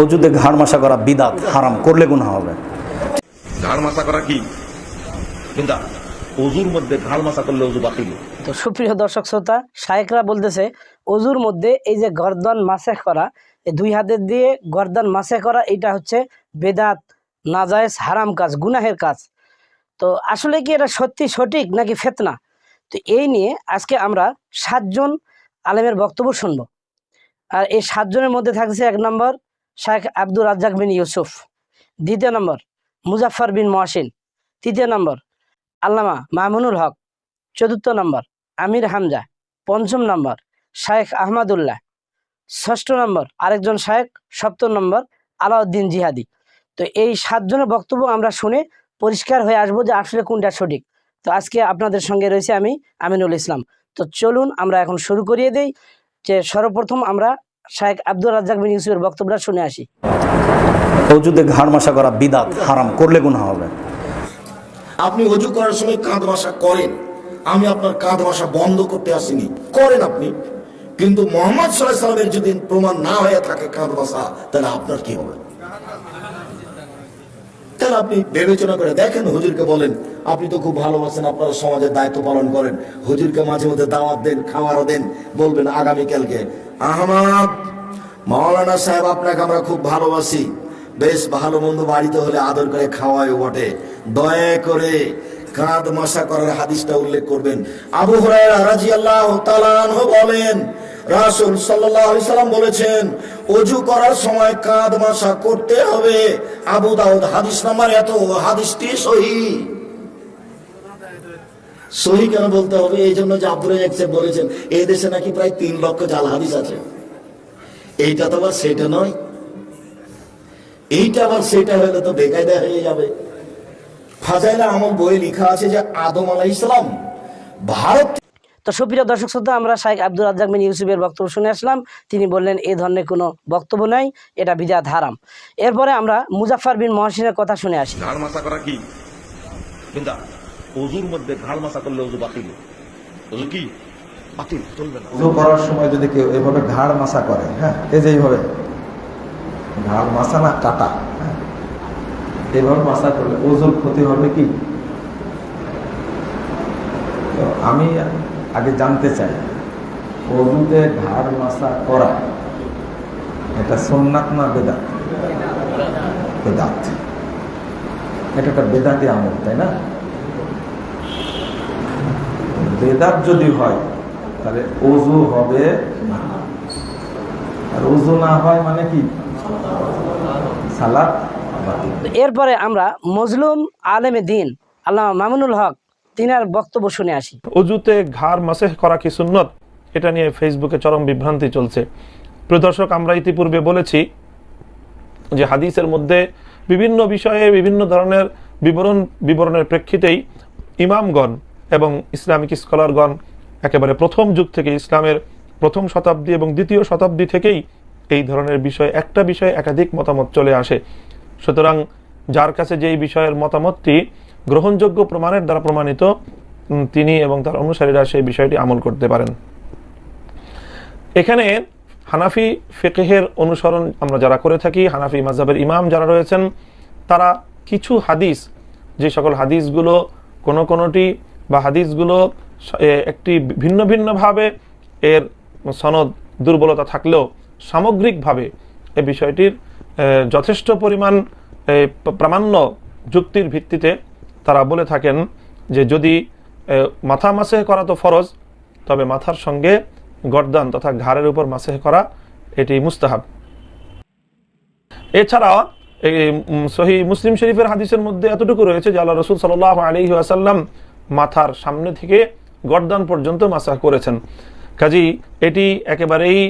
অজুতে ঘাড় মাসা করা বিদাত হারাম করলে গুণা হবে। ঘাড় মাসা করা কি? কিন্তু অজুর মধ্যে ঘাড় মাসা করলে অজু বাতিল। তো সুপ্রিয় দর্শক শ্রোতা শায়েকরা বলতেছে অজুর মধ্যে এই যে গর্দন করা এই দুই হাতের দিয়ে গর্দন মাসে করা এটা হচ্ছে বেদাত নাজায়েজ হারাম কাজ গুনাহের কাজ। তো আসলে কি এটা সত্যি সঠিক নাকি ফেতনা? তো এই নিয়ে আজকে আমরা সাতজন আলেমের বক্তব্য শুনব। আর এই সাতজনের মধ্যে থাকছে এক নম্বর শায়েখ আব্দুর রাজ্জাক বিন ইউসুফ। দ্বিতীয় নম্বর, মুজাফফর বিন মহাসিন। তৃতীয় নম্বর, আল্লামা মামুনুল হক। চতুর্থ নম্বর, আমির হামজা। পঞ্চম নম্বর, শায়েখ আহমদুল্লাহ। ষষ্ঠ নম্বর, আরেকজন শায়েখ। সপ্তম নম্বর, আলাউদ্দিন জিহাদি। তো এই সাতজনের বক্তব্য আমরা শুনে পরিষ্কার হয়ে আসব যে আসলে কোনটা সঠিক। তো আজকে আপনাদের সঙ্গে রয়েছে আমি, আমিনুল ইসলাম। তো চলুন আমরা এখন শুরু করিয়ে দেই যে সর্বপ্রথম আমরা শায়েখ আব্দুল রাজ্জাক বিন ইউসুফের বক্তব্যটা শুনে আসি। অজুতে ঘাড় মাসা করা বিদাত হারাম করলে গুণা হবে। আপনি অজু করার সময় কাঁধ ভাষা করেন। আমি আপনার কাঁধ ভাষা বন্ধ করতে আসিনি। করেন আপনি। কিন্তু মোহাম্মদ সাল্লাহ সাল্লামের যদি প্রমাণ না হয়ে থাকে কাঁধ ভাষা তাহলে আপনার কি হবে? তাহলে আপনি বিবেচনা করে দেখেন, হুজুরকে বলেন, আপনি তো খুব ভালোবাসেন, আপনারা সমাজের দায়িত্ব পালন করেন। হুজুরকে মাঝে মধ্যে দাওয়াত দেন, খাওয়ারও দেন, বলবেন আগামীকালকে আহমদ, মাওলানা সাহেব, আপনাকে আমরা খুব ভালোবাসি। বেশ ভালো মন্দ বাড়িতে হলে আদর করে খাওয়ায় বটে। দয়া করে কাঁধ মাসা করার হাদিসটা উল্লেখ করবেন। আবু রাদিয়াল্লাহু তাআলা আনহু বলেন রাসূল সাল্লাম বলেছেন অজু করার সময় কাঁধ মাসা করতে হবে। আবু দাউদ হাদিস নাম্বার এত, হাদিসটি সহিহ সহি কেন বলতে হবে? এই জন্য যে আব্দুল বলেছেন এই দেশে নাকি প্রায় তিন লক্ষ জাল হাদিস আছে। এইটা তো আবার সেটা নয়। এইটা আবার সেটা হলে তো বেকায়দা হয়ে যাবে। ফাজাইলা আমল বই লেখা আছে যে, আদম আলাহ ইসলাম ভারত তো সুপ্রিয় দর্শক শ্রোতা আমরা শাহেখ আব্দুল রাজ্জাক বিন ইউসুফের বক্তব্য শুনে আসলাম। তিনি বললেন এই ধরনের কোনো বক্তব্য নাই এটা বিজাত হারাম। এরপরে আমরা মুজাফফর বিন মহসিনের কথা শুনে আসি। ঘাড় মাসা করা কি? অজুর মধ্যে ঘাড় মাসা করলে অজু বাতিল। অজু কি? বাতিল চলবে না। উজু করার সময় যদি কেউ এভাবে ঘাড় মাসা করে হ্যাঁ এই যে এইভাবে। ঘাড় মাসা না কাটা মাসা করলে ওজোর ক্ষতি হবে কি? আমি আগে জানতে চাই। অজুতে ঘাড় মাসা করা, এটা সোননাথ না বেদাত? বেদাত। এটা একটা বেদাতি আমল, তাই না? বেদাত যদি হয়, তাহলে অজু হবে না। আর অজু না হয় মানে কি? সালাদ এরপরে আমরা মজলুম আলেমে দিন আল্লাহ মামুনুল হক তিনার বক্তব্য শুনে আসি। অজুতে ঘাড় মাসেহ করা কি সুন্নত? এটা নিয়ে ফেসবুকে চরম বিভ্রান্তি চলছে। প্রিয় দর্শক, আমরা ইতিপূর্বে বলেছি যে হাদিসের মধ্যে বিভিন্ন বিষয়ে বিভিন্ন ধরনের বিবরণ, বিবরণের প্রেক্ষিতেই ইমামগণ এবং ইসলামিক স্কলারগণ একেবারে প্রথম যুগ থেকে ইসলামের প্রথম শতাব্দী এবং দ্বিতীয় শতাব্দী থেকেই এই ধরনের বিষয়, একটা বিষয়ে একাধিক মতামত চলে আসে। সুতরাং যার কাছে যেই বিষয়ের মতামতটি গ্রহণযোগ্য প্রমাণের দ্বারা প্রমাণিত তিনি এবং তার অনুসারীরা সেই বিষয়টি আমল করতে পারেন। এখানে হানাফি ফিকহের অনুসরণ আমরা যারা করে থাকি, হানাফি মাযহাবের ইমাম যারা রয়েছেন, তারা কিছু হাদিস, যে সকল হাদিসগুলো কোনো কোনোটি বা হাদিসগুলো একটি ভিন্ন ভিন্নভাবে এর সনদ দুর্বলতা থাকলেও সামগ্রিকভাবে এ বিষয়টির যথেষ্ট পরিমাণ প্রামাণ্য যুক্তির ভিত্তিতে তারা বলে থাকেন যে যদি মাথা মাসে করা তো ফরজ, তবে মাথার সঙ্গে গর্দান তথা ঘাড়ের উপর মাসেহ করা এটি মুস্তাহাব। এছাড়া সহি মুসলিম শরীফের হাদিসের মধ্যে এতটুকু রয়েছে যে আল্লাহ রসুল সাল আলী আসাল্লাম মাথার সামনে থেকে গর্দান পর্যন্ত মাসাহ করেছেন। কাজী, এটি একেবারেই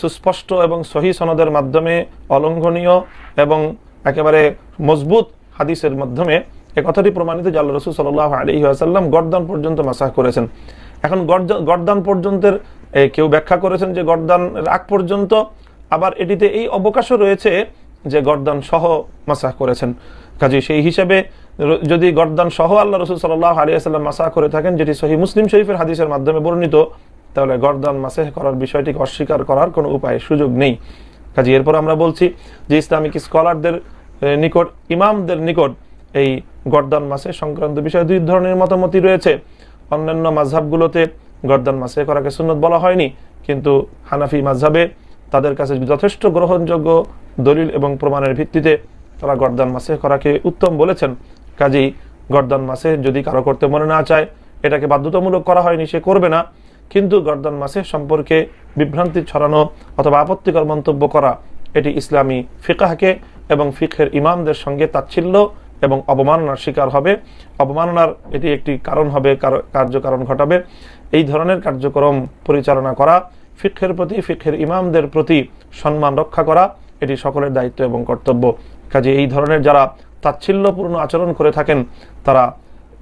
সুস্পষ্ট এবং সহি সনদের মাধ্যমে অলঙ্ঘনীয় এবং একেবারে মজবুত হাদিসের মাধ্যমে এ কথাটি প্রমাণিত যে আল্লাহ রসুল সাল আলী আসাল্লাম গর্দান পর্যন্ত মাসাহ করেছেন। এখন গর্দ- গর্দান পর্যন্তের কেউ ব্যাখ্যা করেছেন যে গর্দান আগ পর্যন্ত আবার এটিতে এই অবকাশও রয়েছে যে গর্দান সহ মাসাহ করেছেন। কাজে সেই হিসাবে যদি গর্দান সহ আল্লাহ রসুল সাল্লাহ আলিয়াল্লাম মাসাহ করে থাকেন, যেটি সহি মুসলিম শরীফের হাদিসের মাধ্যমে বর্ণিত, তাহলে গর্দান মাসেহ করার বিষয়টিকে অস্বীকার করার কোনো উপায়, সুযোগ নেই। কাজে এরপর আমরা বলছি যে ইসলামিক স্কলারদের নিকট, ইমামদের নিকট এই গর্দান মাসে সংক্রান্ত বিষয়ে দুই ধরনের মতামতি রয়েছে। অন্যান্য মাঝহাবগুলোতে গর্দান মাসে করাকে সুন্নত বলা হয়নি, কিন্তু হানাফি মাঝহাবে তাদের কাছে যথেষ্ট গ্রহণযোগ্য দলিল এবং প্রমাণের ভিত্তিতে তারা গর্দান মাসে করাকে উত্তম বলেছেন। কাজেই গর্দান মাসে যদি কারও করতে মনে না চায়, এটাকে বাধ্যতামূলক করা হয়নি, সে করবে না। কিন্তু গর্দান মাসে সম্পর্কে বিভ্রান্তি ছড়ানো অথবা আপত্তিকর মন্তব্য করা, এটি ইসলামী ফিকাহকে এবং ফিকের ইমামদের সঙ্গে তাচ্ছিল্য এবং অবমাননার শিকার হবে। অবমাননার এটি একটি কারণ হবে, কার- কার্যকারণ ঘটাবে। এই ধরনের কার্যক্রম পরিচালনা করা ফিকের প্রতি ফিকের ইমামদের প্রতি সম্মান রক্ষা করা, এটি সকলের দায়িত্ব এবং কর্তব্য। কাজে এই ধরনের যারা তাচ্ছিল্যপূর্ণ আচরণ করে থাকেন, তারা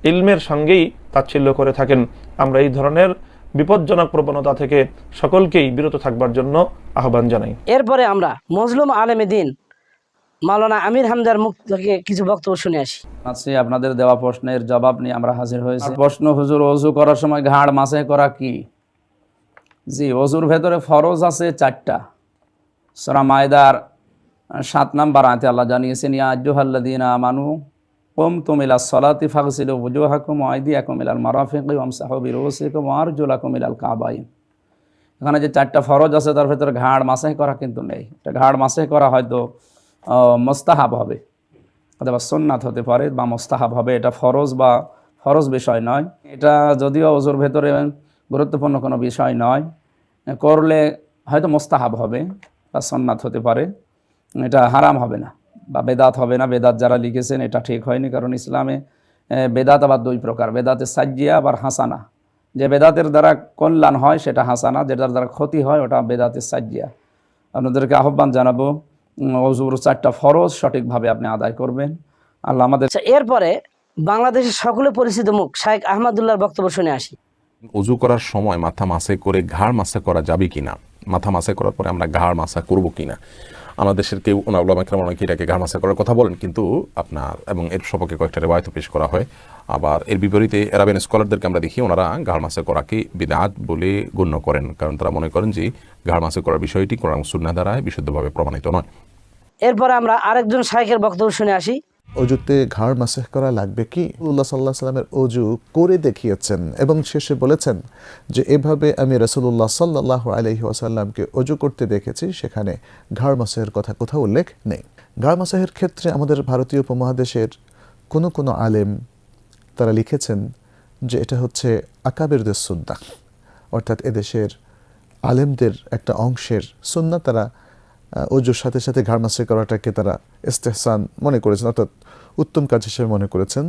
ইলমের সঙ্গেই তাচ্ছিল্য করে থাকেন। আমরা এই ধরনের বিপজ্জনক প্রবণতা থেকে সকলকেই বিরত থাকবার জন্য আহ্বান জানাই। এরপরে আমরা মজলুম আলেমে দিন মাওলানা আমির হামদার মুখ থেকে কিছু বক্তব্য শুনে আসি। আছে আপনাদের দেওয়া প্রশ্নের জবাব নিয়ে আমরা হাজির হয়েছি। প্রশ্ন, হুজুর, অজু করার সময় ঘাড় মাসে করা কি? জি, অজুর ভেতরে ফরজ আছে চারটা। সরা মায়দার সাত নাম্বার আয়তে আল্লাহ জানিয়েছেন, ইয়া আজ্জুহাল্লাদিন আমানু কম তুমিলা সলাতি ফাগসিল ওজুহাকুম আইদিয়াকুম ইলাল মারাফিক ওয়ামসাহু বিরুসিকুম ওয়ারজুলাকুম ইলাল কাবাইন। এখানে যে চারটা ফরজ আছে, তার ভেতরে ঘাড় মাসে করা কিন্তু নেই। এটা ঘাড় মাসে করা হয়তো মোস্তাহাব হবে। অথবা সোননাথ হতে পারে বা মোস্তাহাব হবে। এটা ফরজ বা ফরজ বিষয় নয়। এটা যদিও ওজোর ভেতরে গুরুত্বপূর্ণ কোনো বিষয় নয়। করলে হয়তো মোস্তাহাব হবে বা সোননাথ হতে পারে। এটা হারাম হবে না বা বেদাত হবে না। বেদাত যারা লিখেছেন এটা ঠিক হয়নি কারণ ইসলামে বেদাত আবার দুই প্রকার। বেদাতে সাজিয়া আবার হাসানা। যে বেদাতের দ্বারা কল্যাণ হয় সেটা হাসানা। যেটার দ্বারা ক্ষতি হয় ওটা বেদাতে সাজিয়া আপনাদেরকে আহ্বান জানাব অজুর চারটা ফরজ সঠিকভাবে আপনি আদায় করবেন। আল্লাহ আমাদের আচ্ছা এরপরে বাংলাদেশের সকলে পরিচিত মুখ শাহেক আহমদুল্লাহর বক্তব্য শুনে আসি। অজু করার সময় মাথা মাসে করে ঘাড় মাসে করা যাবে কিনা? মাথা মাসে করার পরে আমরা ঘাড় মাসা করব কিনা? আমাদের দেশের কেউ ওনাউলামাকরাম অনেকে এটাকে ঘাড় মাসা করার কথা বলেন কিন্তু আপনার এবং এর সম্পর্কে কয়েকটা রেবায়ত পেশ করা হয়। আবার এর বিপরীতে এরাবিয়ান স্কলারদেরকে আমরা দেখি ওনারা ঘাড় মাসে করাকে বিদাত বলে গণ্য করেন কারণ তারা মনে করেন যে ঘাড় মাসে করার বিষয়টি কোরআন সুন্না দ্বারা বিশুদ্ধভাবে প্রমাণিত নয়। এরপরে আমরা আরেকজন শাহেকের বক্তব্য শুনে আসি। অজুতে ঘাড় মাসেহ করা লাগবে কি? উল্লাহ সাল্লাহ সাল্লামের অজু করে দেখিয়েছেন এবং শেষে বলেছেন যে এভাবে আমি রসুল্লাহ সাল্লাহ আলহি ওয়াসাল্লামকে অজু করতে দেখেছি সেখানে ঘাড় মাসেহের কথা কোথাও উল্লেখ নেই। ঘাড় মাসেহের ক্ষেত্রে আমাদের ভারতীয় উপমহাদেশের কোনো কোনো আলেম তারা লিখেছেন যে এটা হচ্ছে আকাবেরদের সুন্না অর্থাৎ এদেশের আলেমদের একটা অংশের সুন্না তারা অজুর সাথে সাথে ঘাড় মাসে করাটাকে তারা ইস্তেহসান মনে করেছেন। অর্থাৎ উত্তম কাজ হিসেবে মনে করেছেন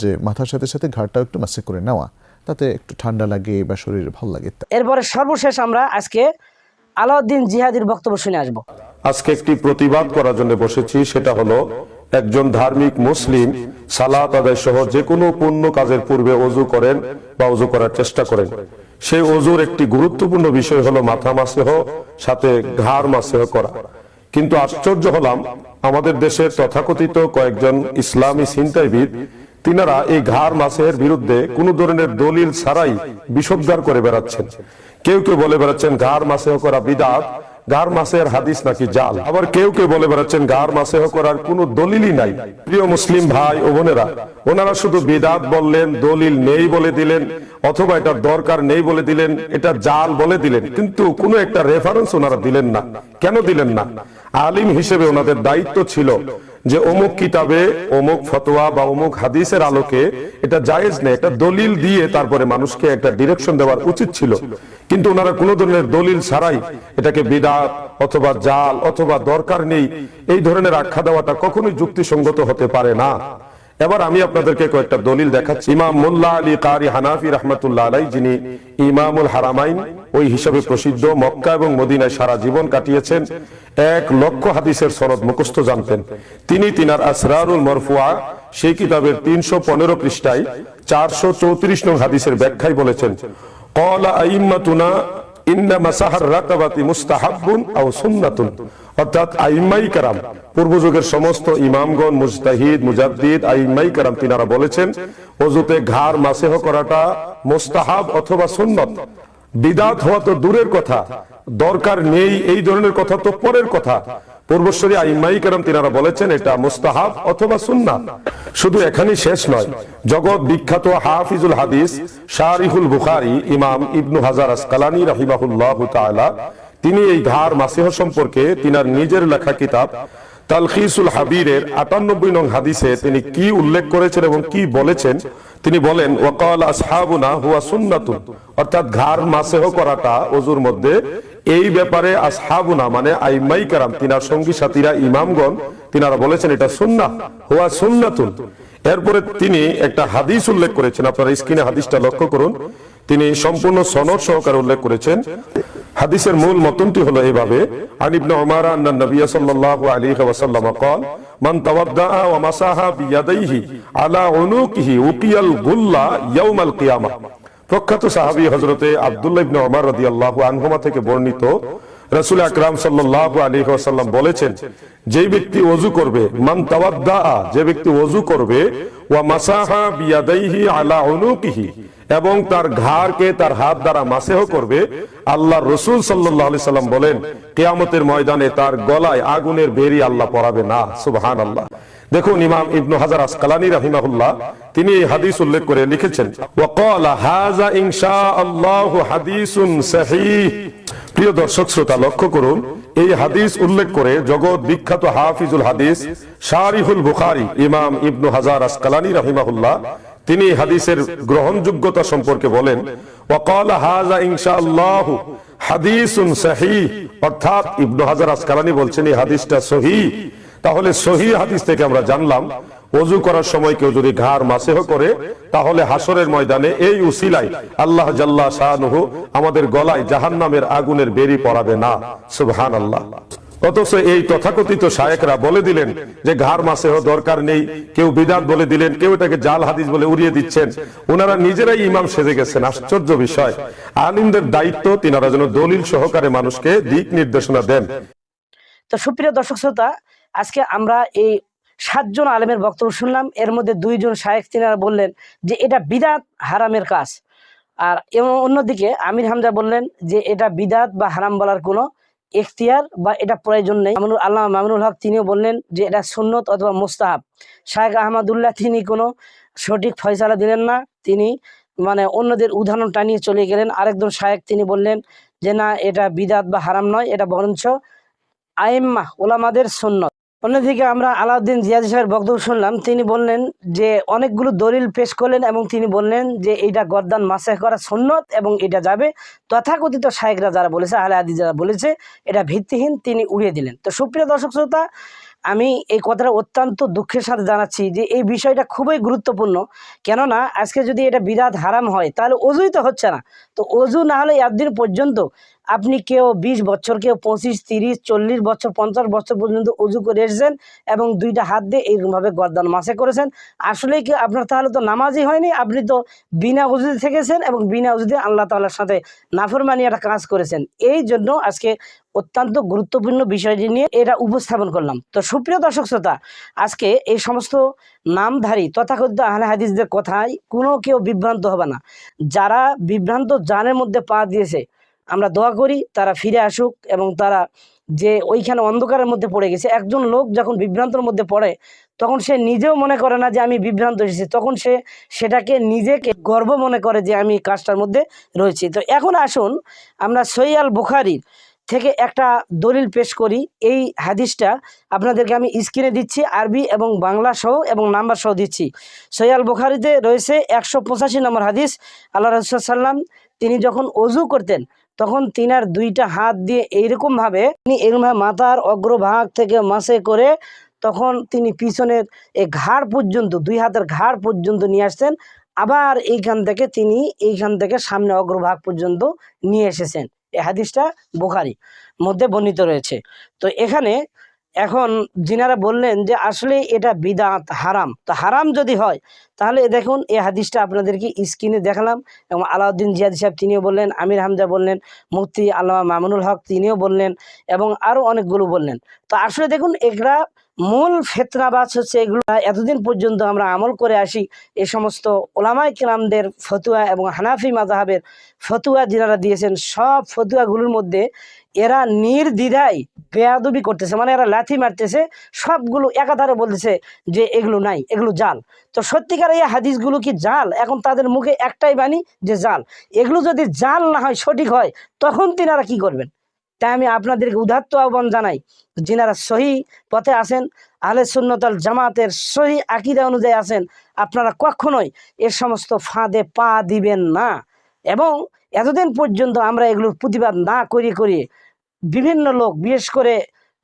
যে মাথার সাথে সাথে ঘাড়টাও একটু মাসে করে নেওয়া তাতে একটু ঠান্ডা লাগে বা শরীর ভালো লাগে। এরপরে সর্বশেষ আমরা আজকে আলাউদ্দিন জিহাদির বক্তব্য শুনে আসব। আজকে একটি প্রতিবাদ করার জন্য বসেছি সেটা হলো একজন ধার্মিক মুসলিম সালাত আদায় সহ যে কোনো পূর্ণ কাজের পূর্বে অজু করেন বা অজু করার চেষ্টা করেন। সেই অজুর একটি গুরুত্বপূর্ণ বিষয় হলো মাথা মাসেহ, সাথে ঘাড় মাসেহ করা। কিন্তু আশ্চর্য হলাম, আমাদের দেশের তথাকথিত কয়েকজন ইসলামী চিন্তাবিদ তিনারা এই ঘাড় মাসের বিরুদ্ধে কোন ধরনের দলিল ছাড়াই বিষোদ্গার করে বেড়াচ্ছেন। কেউ কেউ বলে বেড়াচ্ছেন, ঘাড় মাসেহ করা বিদাত গার মাসের হাদিস নাকি জাল? আবার কেউ কেউ বলে বেড়াচ্ছেন গার মাসেহ করার কোনো দলিলই নাই। প্রিয় মুসলিম ভাই ও বোনেরা, ওনারা শুধু বিদাত বললেন, দলিল নেই বলে দিলেন, অথবা এটার দরকার নেই বলে দিলেন, এটা জাল বলে দিলেন, কিন্তু কোনো একটা রেফারেন্স ওনারা দিলেন না। কেন দিলেন না? আলিম হিসেবে ওনাদের দায়িত্ব ছিল যে অমুক কিতাবে, অমুক ফতোয়া বা অমুক হাদিসের আলোকে এটা জায়েজ নেই একটা দলিল দিয়ে তারপরে মানুষকে একটা ডিরেকশন দেওয়ার উচিত ছিল। কিন্তু ওনারা কোনো ধরনের দলিল ছাড়াই এটাকে বিদাত অথবা জাল অথবা দরকার নেই, এই ধরনের আখ্যা দেওয়াটা কখনোই যুক্তিসঙ্গত হতে পারে না। এবার আমি আপনাদেরকে কয়েকটা দলিল দেখাচ্ছি। ইমাম মোল্লা আলী কারি হানাফি রহমতুল্লাহ আলাই যিনি ইমামুল হারামাইন, ওই হিসাবে প্রসিদ্ধ মক্কা এবং মদিনায় সারা জীবন কাটিয়েছেন, এক লক্ষ হাদিসের সনদ মুখস্থ জানতেন। তিনি তিনার আসরারুল মরফুয়া সেই কিতাবের তিনশো পনেরো পৃষ্ঠায় চারশো চৌত্রিশ নং হাদিসের ব্যাখ্যায় বলেছেন কলা আইম্মাতুনা ইন্না মাসাহার রাকাবাতি মুস্তাহাব্বুন আও সুন্নাতুন অর্থাৎ আইম্মাই কারাম পূর্ব সমস্ত ইমামগণ, মুজতাহিদ, মুজাদ্দিদ আইম্মাই কারাম তিনারা বলেছেন, অজুতে ঘাড় মাসেহ করাটা মুস্তাহাব অথবা সুন্নত। বিদাত হওয়া তো দূরের কথা, দরকার নেই এই ধরনের কথা তো পরের কথা। পূর্বশ্বরী আইমাই তিনারা বলেছেন, এটা মুস্তাহাব অথবা সুন্না শুধু এখানেই শেষ নয়, জগৎ বিখ্যাত হাফিজুল হাদিস শারিহুল বুখারি, ইমাম ইবনু হাজার আসকালানি রাহিমাহুল্লাহ তিনি এই ধার মাসিহ সম্পর্কে তিনার নিজের লেখা কিতাব তালখিসুল হাবিরের আটানব্বই নং হাদিসে তিনি কি উল্লেখ করেছেন এবং কি বলেছেন? তিনি বলেন, ওয়াকাল আসহাবুনা হুয়া সুন্নাতুন। অর্থাৎ ঘাড় মাসেহ করাটা ওজুর মধ্যে। এই ব্যাপারে আসহাবুনা মানে আইমাই কারাম, তিনার সঙ্গী সাথীরা, ইমামগণ, তিনারা বলেছেন এটা সুন্না হুয়া সুন্নাতুন। এরপরে তিনি একটা হাদিস উল্লেখ করেছেন আপনারা স্ক্রিনে হাদিসটা লক্ষ্য করুন তিনি সম্পূর্ণ সনদ সহকারে উল্লেখ করেছেন হাদিসের মূল মতনটি হলো এইভাবে আন ইবনে উমার আন্না নবী সাল্লাল্লাহু আলাইহি ওয়াসাল্লাম قال من توضأ ومسح بيديه على عنقه وقي الغلة يوم القيامة প্রখ্যাত সাহাবী হযরতে আব্দুল্লাহ ইবনে উমর রাদিয়াল্লাহু আনহুমা থেকে বর্ণিত রাসূল আকরাম সাল্লাল্লাহু আলাইহি ওয়াসাল্লাম বলেছেন যে ব্যক্তি ওযু করবে, মান যে ব্যক্তি ওযু করবে আলা এবং তার ঘাড়কে তার হাত দ্বারা মাসেহ করবে আল্লাহ রসুল সাল্লাহ আলি সাল্লাম বলেন, কেয়ামতের ময়দানে তার গলায় আগুনের বেরি আল্লাহ পরাবে না সুবহান আল্লাহ দেখুন ইমাম ইবনু হাজার আসকালানি রাহিমাহুল্লাহ, তিনি এই হাদিস উল্লেখ করে লিখেছেন প্রিয় দর্শক শ্রোতা, লক্ষ্য করুন, এই হাদিস উল্লেখ করে জগৎ বিখ্যাত হাফিজুল হাদিস শারিহুল বুখারী, ইমাম ইবনু হাজার আসকালানি রাহিমাহুল্লাহ, তিনি হাদিসের গ্রহণযোগ্যতা সম্পর্কে বলেন, ওয়াকাল হাযা ইনশাআল্লাহু হাদিসুন সহিহ। অর্থাৎ ইবনু হাজার আসকালানি বলছেন, এই হাদিসটা সহিহ। তাহলে সহি হাদিস থেকে আমরা জানলাম অজু করার সময় কেউ যদি ঘাড় মাসেহ করে, তাহলে হাসরের ময়দানে এই উসিলাই আল্লাহ জাল্লা শাহনুহু আমাদের গলায় জাহান্নামের আগুনের বেরি পড়াবে না। সুবহান আল্লাহ অথচ এই তথাকথিত শায়েকরা বলে দিলেন যে ঘাড় মাসেহ দরকার নেই, কেউ বিদাত বলে দিলেন, কেউ এটাকে জাল হাদিস বলে উড়িয়ে দিচ্ছেন। ওনারা নিজেরাই ইমাম সেজে গেছেন, আশ্চর্য বিষয়। আলিমদের দায়িত্ব তিনারা যেন দলিল সহকারে মানুষকে দিক নির্দেশনা দেন। তো সুপ্রিয় দর্শক শ্রোতা, আজকে আমরা এই সাতজন আলেমের বক্তব্য শুনলাম, এর মধ্যে দুইজন শায়েখ তিনারা বললেন যে এটা বিদাত, হারামের কাজ। আর অন্যদিকে আমির হামজা বললেন যে এটা বিদাত বা হারাম বলার কোনো এখতিয়ার বা এটা প্রয়োজন নেই। মামুনুল আল্লাহ মামুনুল হক তিনিও বললেন যে এটা সুন্নত অথবা মুস্তাহাব। শায়েখ আহমদুল্লাহ তিনি কোনো সঠিক ফয়সালা দিলেন না, তিনি মানে অন্যদের উদাহরণ টানিয়ে চলে গেলেন। আরেকজন শায়েক তিনি বললেন যে না, এটা বিদাত বা হারাম নয়, এটা বরঞ্চ আইম্মা, ওলামাদের সুন্নত। অন্যদিকে আমরা আলাউদ্দিন জিয়াদ সাহেবের বক্তব্য শুনলাম। তিনি বললেন যে, অনেকগুলো দলিল পেশ করলেন এবং তিনি বললেন যে, এইটা গর্দান মাসে করা সুন্নত এবং এটা যাবে। তথাকথিত শাহেকরা যারা বলেছে, আহলে আদি যারা বলেছে, এটা ভিত্তিহীন তিনি উড়িয়ে দিলেন। তো সুপ্রিয় দর্শক শ্রোতা, আমি এই কথাটা অত্যন্ত দুঃখের সাথে জানাচ্ছি যে, এই বিষয়টা খুবই গুরুত্বপূর্ণ। কেননা, আজকে যদি এটা বিরাট হারাম হয়, তাহলে অজুই তো হচ্ছে না। তো অজু না হলে একদিন পর্যন্ত আপনি কেউ বিশ বছর, কেউ পঁচিশ, তিরিশ, চল্লিশ বছর, পঞ্চাশ বছর পর্যন্ত উজু করে এসেছেন এবং দুইটা হাত দিয়ে এইরকমভাবে গর্দান মাসে করেছেন। আসলে কি আপনার তাহলে তো নামাজই হয়নি, আপনি তো বিনা উজুতে থেকেছেন এবং বিনা উজুতে আল্লাহ তাল্লার সাথে নাফরমানি একটা কাজ করেছেন। এই জন্য আজকে অত্যন্ত গুরুত্বপূর্ণ বিষয়টি নিয়ে এটা উপস্থাপন করলাম। তো সুপ্রিয় দর্শক শ্রোতা, আজকে এই সমস্ত নামধারী তথাকথিত আহলে হাদিসদের কথায় কোনো কেউ বিভ্রান্ত হবে না। যারা বিভ্রান্ত জানের মধ্যে পা দিয়েছে আমরা দোয়া করি তারা ফিরে আসুক এবং তারা যে ওইখানে অন্ধকারের মধ্যে পড়ে গেছে, একজন লোক যখন বিভ্রান্তর মধ্যে পড়ে, তখন সে নিজেও মনে করে না যে আমি বিভ্রান্ত এসেছি তখন সে সেটাকে নিজেকে গর্ব মনে করে যে আমি কাজটার মধ্যে রয়েছি। তো এখন আসুন, আমরা সৈয়াল বুখারির থেকে একটা দলিল পেশ করি। এই হাদিসটা আপনাদেরকে আমি স্ক্রিনে দিচ্ছি, আরবি এবং বাংলা সহ এবং নাম্বার সহ দিচ্ছি। সৈয়াল বুখারিতে রয়েছে একশো পঁচাশি নম্বর হাদিস, আল্লাহ রসুল সাল্লাম তিনি যখন অজু করতেন তখন তিনার দুইটা হাত দিয়ে এইরকমভাবে তিনি এরকমভাবে মাথার অগ্রভাগ থেকে মাসে করে তখন তিনি পিছনের এই ঘাড় পর্যন্ত, দুই হাতের ঘাড় পর্যন্ত নিয়ে আসতেন আবার এইখান থেকে তিনি এইখান থেকে সামনে অগ্রভাগ পর্যন্ত নিয়ে এসেছেন। এ হাদিসটা বোখারি মধ্যে বর্ণিত রয়েছে। তো এখানে এখন যিনারা বললেন যে আসলে এটা বিদাত, হারাম। তো হারাম যদি হয়, তাহলে দেখুন এই হাদিসটা আপনাদেরকে স্ক্রিনে দেখালাম এবং আলাউদ্দিন জিয়াদ সাহেব তিনিও বললেন, আমির হামজা বললেন, মুফতি আল্লামা মামুনুল হক তিনিও বললেন এবং আরও অনেকগুলো বললেন। তো আসলে দেখুন এগুলা মূল ফেতনাবাজ হচ্ছে এগুলো। এতদিন পর্যন্ত আমরা আমল করে আসি এ সমস্ত ওলামাই কিরামদের ফতুয়া এবং হানাফি মাজাহাবের ফতুয়া যিনারা দিয়েছেন। সব ফতুয়াগুলোর মধ্যে এরা নির্দ্বিধায় বেয়াদবি করতেছে মানে এরা লাথি মারতেছে, সবগুলো একাধারে বলতেছে যে এগুলো নাই, এগুলো জাল। তো সত্যিকার এই হাদিসগুলো কি জাল? এখন তাদের মুখে একটাই বাণী যে জাল। এগুলো যদি জাল না হয়, সঠিক হয়, তখন তিনারা কি করবেন? তাই আমি আপনাদেরকে উদাত্ত আহ্বান জানাই, যিনারা সহি পথে আসেন আহলে সুন্নতাল জামাতের সহি আকিদা অনুযায়ী আসেন আপনারা কখনোই এ সমস্ত ফাঁদে পা দিবেন না। এবং এতদিন পর্যন্ত আমরা এগুলোর প্রতিবাদ না করি করি বিভিন্ন লোক, বিশেষ করে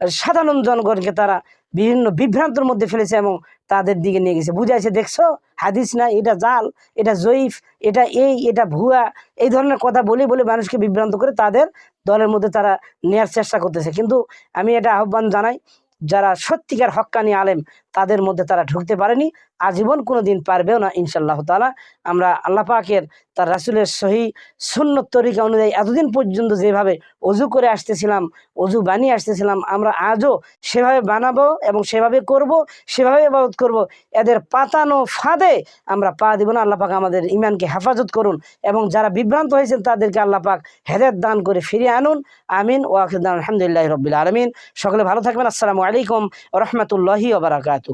সাধারণ জনগণকে তারা বিভিন্ন বিভ্রান্তর মধ্যে ফেলেছে এবং তাদের দিকে নিয়ে গেছে। বুঝাইছে, দেখছ? হাদিস না এটা জাল, এটা জয়ীফ, এটা এই, এটা ভুয়া। এই ধরনের কথা বলে বলে মানুষকে বিভ্রান্ত করে তাদের দলের মধ্যে তারা নেয়ার চেষ্টা করতেছে। কিন্তু আমি এটা আহ্বান জানাই, যারা সত্যিকার হক্কানি আলেম তাদের মধ্যে তারা ঢুকতে পারেনি। আজীবন কোনো দিন পারবেও না ইনশাল্লাহ তালা আমরা আল্লাহ পাকের তার রাসুলের সহি সুন্নত তরিকা অনুযায়ী এতদিন পর্যন্ত যেভাবে অজু করে আসতেছিলাম, অজু বানিয়ে আসতেছিলাম, আমরা আজও সেভাবে বানাবো এবং সেভাবে করব, সেভাবে ইবাদত করব। এদের পাতানো ফাঁদে আমরা পা দিব না। আল্লাহ পাক আমাদের ইমানকে হেফাজত করুন এবং যারা বিভ্রান্ত হয়েছেন তাদেরকে আল্লাহ পাক হেদায়ত দান করে ফিরিয়ে আনুন। আমিন। ওয়াকিদান আলহামদুলিল্লাহ রবিল আলমিন। সকলে ভালো থাকবেন। আসসালামু আলাইকুম রহমতুল্লাহি ওবরাকাত